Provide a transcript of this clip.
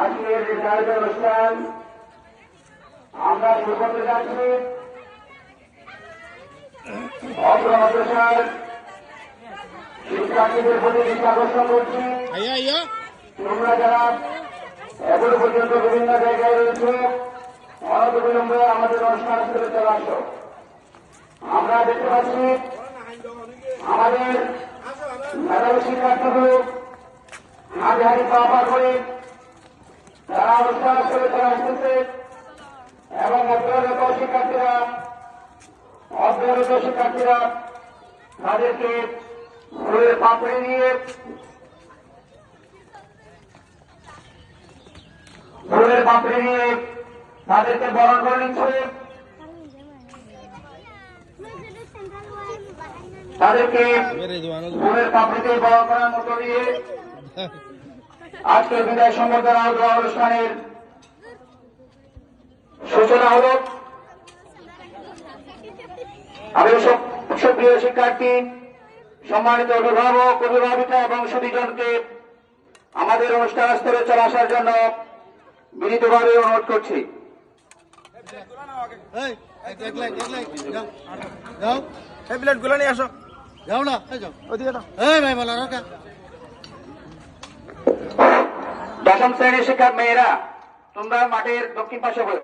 আজকের যে অনুষ্ঠান আমরা শুরু করতে যাচ্ছি। শিক্ষার্থীদের প্রতি আকর্ষণ করছি। তোমরা যারা এখনও পর্যন্ত বিভিন্ন জায়গায় রয়েছে অনত বিলম্বে আমাদের অনুষ্ঠান স্থলে চলে আসো। আমরা দেখতে পাচ্ছি আমাদের মেধাবী শিক্ষার্থীগুলো হাতে হাতে পা পা করে তারা অনুষ্ঠান স্থলে চলে আসতেছে এবং অধ্যয়নরত শিক্ষার্থীরা অধ্যয়নরত শিক্ষার্থীরা তাদেরকে ফুলের পাপড়ি নিয়ে ফুলের পাপড়ি নিয়ে তাদেরকে বরণ করে নিচ্ছে। তাদেরকে ফুলের পাপড়িতে বরণ করার মতো দিয়ে আজকের বিদায় সম্বর্ধনা অনুষ্ঠানের সূচনা হল আমি সব সুপ্রিয় শিক্ষার্থী সম্মানিত অভিভাবক অভিভাবিকা এবং সুদীজনকে আমাদের অনুষ্ঠান স্থলে চলে আসার জন্য বিনীতভাবে অনুরোধ করছি। যাও যাও। এই প্লেটগুলো নিয়ে আসো। যাও না এই যাও। ওদিকে দাও এই ভাই বলা রাখা। দশম শ্রেণির শিক্ষার মেয়েরা তোমরা মাঠের দক্ষিণ পাশে বসে